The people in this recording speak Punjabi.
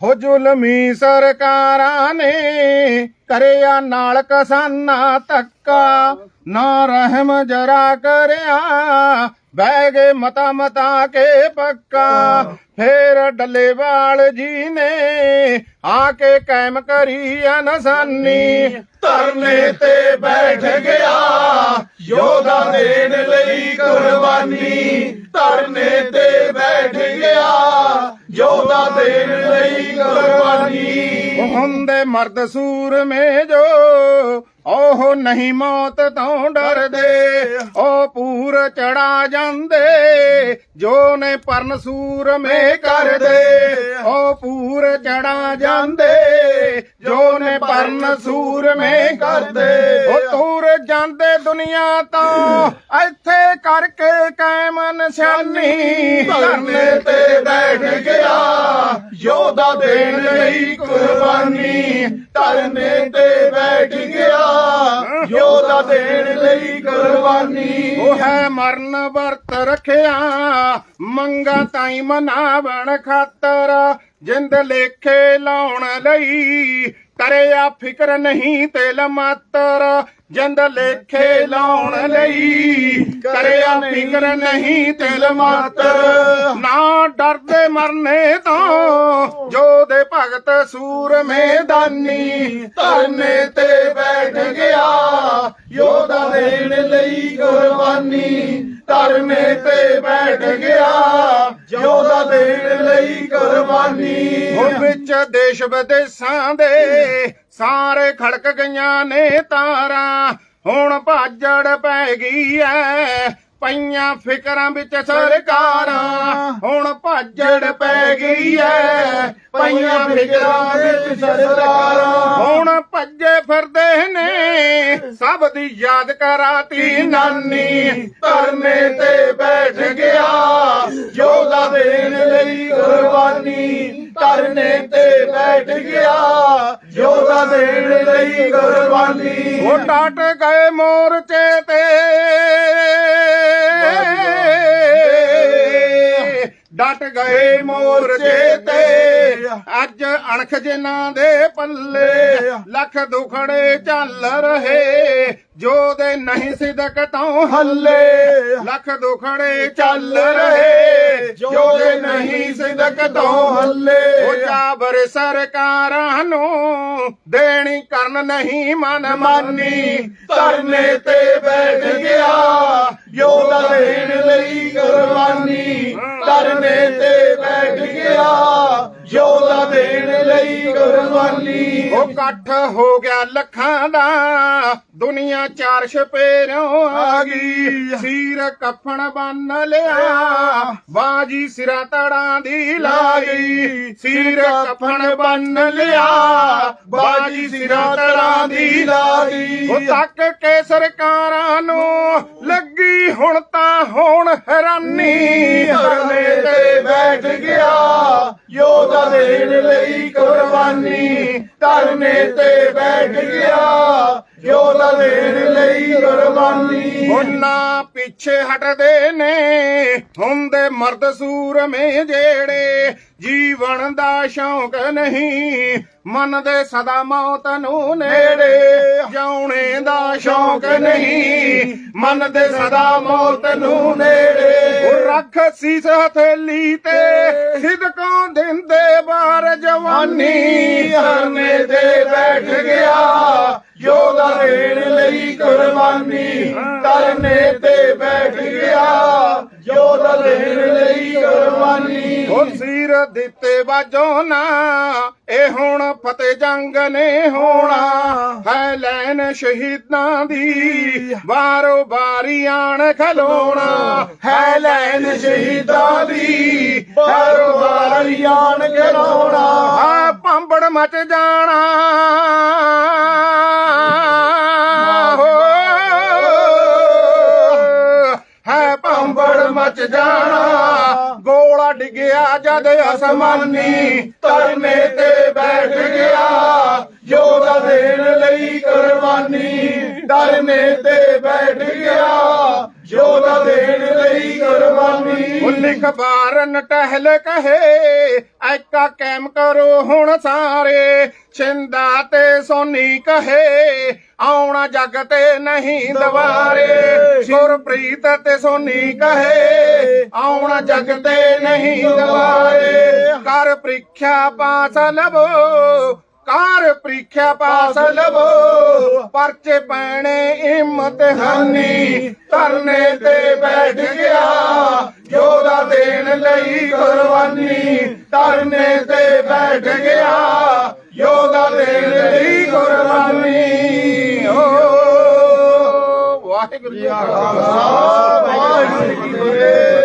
ਹੋ ਜ਼ੁਲਮੀ ਸਰਕਾਰਾਂ ਨੇ ਕਰਿਆ ਨਾਲ ਕਿਸਾਨਾਂ ਧੱਕਾ। ਨਾ ਰਹਿਮ ਜਰਾ ਕਰਿਆ, ਬਹਿ ਗਏ ਮਤਾ ਮਤਾ ਕੇ ਪੱਕਾ। ਫੇਰ ਡੱਲੇਵਾਲ ਜੀ ਨੇ ਆ ਕੇ ਕਾਇਮ ਕਰੀ ਅਨਸਾਨੀ ਧਰਨੇ ਤੇ ਬੈਠ ਗਿਆ, ਯੋਧਾ ਦੇਣ ਲਈ ਕੁਰਬਾਨੀ। ਧਰਨੇ ਤੇ ਹੁੰਦੇ ਮਰਦ ਸੂਰਮੇ ਜੋ ਉਹ ਨਹੀਂ ਮੌਤ ਤੋਂ ਡਰਦੇ। ਉਹ ਪੂਰ ਚੜਾ ਜਾਂਦੇ ਜੋ ਨੇ ਪਰਨ ਸੂਰਮੇ ਕਰਦੇ। ਉਹ ਪੂਰ ਚੜਾ ਜਾਂਦੇ ਜੋ ਨੇ ਪਰਨ ਸੂਰਮੇ ਕਰਦੇ। ਉਹ ਤੂਰ ਜਾਂਦੇ ਦੁਨੀਆ ਤੋਂ ਇੱਥੇ ਕਰਕੇ ਕਾਇਮ ਨਿਸ਼ਾਨੀ ਧਰਨੇ ਤੇ ਬੈਠ ਗਿਆ। ਯੋਧਾ ਦੇਣ ਲਈ ਕੁਰਬਾਨੀ, ਧਰਨੇ ਤੇ ਬੈਠ ਗਿਆ। ਯੋਧਾ ਦੇਣ ਲਈ ਕੁਰਬਾਨੀ। ਉਹ ਹੈ ਮਰਨ ਵਰਤ ਰਖਿਆ, ਮੰਗਾ ਤਾਈ ਮਨਾਵਣ ਖਾਤਰ, ਜਿੰਦ ਲੇਖੇ ਲਾਉਣ ਲਈ ਕਰਿਆ ਫਿਕਰ ਨਹੀਂ ਤਿਲ ਮਾਤਰ, ਜਿੰਦ ਲੇਖੇ ਲਾਉਣ ਲਈ। ਕਰਿਆ ਫਿਕਰ ਨਹੀਂ ਤਿਲ ਮਾਤਰ, ਨਾ ਡਰਦੇ ਮਰਨੇ ਤੋਂ। ਜੋ ਦੇ ਭਗਤ ਸੂਰ ਮੈਦਾਨੀ, ਧਰਨੇ ਤੇ ਬੈਠ ਗਿਆ। ਯੋਧਾ ਦੇਣ ਲਈ ਕੁਰਬਾਨੀ। ਧਰਨੇ ਤੇ ਬੈਠ ਗਿਆ ਯੋਧਾ ਦੇਣ ਲਈ ਕੁਰਬਾਨੀ। ਹੁਣ ਵਿੱਚ ਦੇਸ਼ ਵਿਦੇਸ਼ਾਂ ਦੇ ਸਾਰੇ ਖੜਕ ਗਈਆਂ ਨੇ ਤਾਰਾਂ, ਹੁਣ ਭਾਜੜ ਪੈ ਗਈ ਐ। ਪਈਆਂ ਫਿਕਰਾਂ ਵਿੱਚ ਸਰਕਾਰਾਂ, ਹੁਣ ਭਾਜੜ ਪੈ ਗਈ ਐ। ਪਈਆਂ ਫਿਕਰਾਂ ਵਿੱਚ ਸਰਕਾਰਾਂ, ਹੁਣ ਭੱਜੇ ਫਿਰਦੇ ਨੇ। ਸਭ ਦੀ ਯਾਦ ਕਰਾਤੀ ਨਾਨੀ ਧਰਨੇ ਤੇ ਬੈਠ ਗਿਆ। ਯੋਧਾ ਦੇਣ ਲਈ ਕੁਰਬਾਨੀ ਧਰਨੇ ਤੇ ਬੈਠ ਗਿਆ। ਯੋਧਾ ਦੇਣ ਲਈ ਕੁਰਬਾਨੀ। ਉਹ ਡਟ ਗਏ ਮੋਰਚੇ ਤੇ। ਡਟ ਗਏ ਮੋਰਚੇ ਤੇ। ਅੱਜ ਅਣਖ ਜਿਨ੍ਹਾਂ ਦੇ ਪੱਲੇ ਲੱਖ ਦੁਖੜੇ ਚੱਲ ਰਹੇ। ਜੋ ਦੇ ਨਹੀਂ ਸਿਦਕ ਤੋਂ ਹੱਲੇ। ਲੱਖ ਦੁਖੜੇ ਚੱਲ ਰਹੇ। ਜੋ ਦੇ ਨਹੀਂ ਸਿਦਕ ਤੋਂ ਹੱਲੇ। ਉਹ ਜਾਬਰ ਸਰਕਾਰਾਂ ਨੂੰ ਦੇਣੀ ਕਰਨ ਨਹੀਂ ਮਨ ਮਾਨੀ। ਧਰਨੇ ਤੇ ਬੈਠ ਗਿਆ ਯੋਧਾ ਦੇਣ ਲਈ ਕੁਰਬਾਨੀ। ਧਰਨੇ ਤੇ ਬੈਠ ਗਿਆ ਯੋਧਾ ਦੇਣ ਲਈ ਕੁਰਬਾਨੀ। ਇਕੱਠ ਹੋ ਗਿਆ ਲੱਖਾਂ ਦਾ ਦੁਨੀਆ ਚਾਰ ਛਪੇਰੋਂ ਆ ਗਈ। ਸੀਰ ਕਫਣ ਬੰਨ ਲਿਆ ਬਾਜੀ ਸਿਰਾਂ ਤੜਾਂ ਦੀ ਲਾ ਗਈ। ਸੀਰ ਕਫਣ ਬੰਨ ਲਿਆ ਬਾਜੀ ਸਿਰਾਂ ਤੜਾਂ ਦੀ ਲਾ ਗਈ। ਉਹ ਤੱਕ ਕੇ ਸਰਕਾਰਾਂ ਨੂੰ ਲੱਗੀ ਹੁਣ ਤਾਂ ਹੁਣ ਹੈਰਾਨੀ। ਧਰਨੇ ਤੇ ਬੈਠ ਗਿਆ ਯੋਧਾ ਦੇਣ ਲਈ ਕੁਰਬਾਨੀ। ਧਰਨੇ ਤੇ ਬੈਠ ਗਿਆ ਯੋਧਾ ਦੇਣ ਲਈ ਕੁਰਬਾਨੀ। ਉਹਨਾਂ ਪਿੱਛੇ ਹਟਦੇ ਨੇ ਹੁੰਦੇ ਮਰਦ ਸੂਰਮੇ ਜਿਹੜੇ ਜੀਵਨ ਦਾ ਸ਼ੌਕ ਨਹੀਂ ਮੰਨਦੇ ਸਦਾ ਮੌਤ ਨੂੰ ਨੇੜੇ ਜਾਉਣੇ ਦਾ ਸ਼ੌਕ ਨਹੀਂ ਮੰਨਦੇ ਸਦਾ ਮੌਤ ਨੂੰ ਨੇੜੇ। ਰੱਖ ਸੀਸ ਹਥੇਲੀ ਤੇ ਸਿਦਕੋਂ ਦਿੰਦੇ ਬਾਰ ਜਵਾਨੀ? ਧਰਨੇ ਤੇ ਬੈਠ ਗਿਆ ਯੋਧਾ ਦੇਣ ਲਈ ਕੁਰਬਾਨੀ। ਧਰਨੇ ਤੇ ਬੈਠ ਗਿਆ ਯੋਧਾ ਦੇਣ ਲਈ ਕੁਰਬਾਨੀ। ਉਹ ਸਿਰ ਦਿੱਤੇ ਬਾਜੋ ਨਾ ਇਹ ਹੁਣ ਫਤਿਹ ਜੰਗ ਨੇ ਹੋਣਾ ਹੈ। ਲੈਨ ਸ਼ਹੀਦਾਂ ਦੀ। ਬਾਰੋ ਬਾਰੀ ਆਣ ਖਲੋਣਾ ਹੈ ਲੈਨ ਸ਼ਹੀਦਾਂ ਦੀ। ਬਾਰੋ ਬਾਰੀ ਆਣ ਕੇ ਲਾਉਣਾ ਆ ਪੰਬੜ ਮਚ ਜਾਣਾ। ਹੈ। ਪੰਬੜ ਮਚ ਜਾਣਾ। ਡਿੱਗਿਆ ਜਦ ਅਸਮਾਨੀ ਧਰਨੇ ਤੇ ਬੈਠ ਗਿਆ। ਯੋਧਾ ਦੇਣ ਲਈ ਕੁਰਬਾਨੀ ਧਰਨੇ ਤੇ ਬੈਠ ਗਿਆ। ਯੋਧਾ ਦੇਣ ਲਈ ਕੁਰਬਾਨੀ। ਲਿਖ ਬਾਰਨ ਟਹਿਲ ਕਹੇ ਐਕਾ ਕੈਮ ਕਰੋ ਹੁਣ ਸਾਰੇ। ਛਿੰਦਾ ਤੇ ਸੋਨੀ ਕਹੇ ਆਉਣਾ ਜੱਗ ਤੇ ਨਹੀਂ ਦਵਾਰੇ। ਗੁਰਪ੍ਰੀਤ ਤੇ ਸੋਨੀ ਕਹੇ ਆਉਣ ਜੱਗ ਤੇ ਨਹੀਂ ਦਵਾਰੇ ਕਰ ਪ੍ਰੀਖਿਆ ਪਾਸ ਲਵੋ, ਕਾਰ ਪ੍ਰੀਖਿਆ ਪਾਸ ਲਵੋ। ਪਰਚੇ ਪੈਣੇ ਇਮਤਿਹਾਨੀ ਧਰਨੇ ਤੇ ਬੈਠ ਗਿਆ। ਯੋਧਾ ਦੇਣ ਲਈ ਕੁਰਬਾਨੀ, ਧਰਨੇ ਤੇ ਬੈਠ ਗਿਆ। ਯੋਧਾ ਦੇਣ ਲਈ ਕੁਰਬਾਨੀ। ਓ, ਵਾਹਿਗੁਰੂ ਜੀ ਕਾ ਖਾਲਸਾ, ਵਾਹਿਗੁਰੂ ਜੀ ਕੀ ਫਤਿਹ।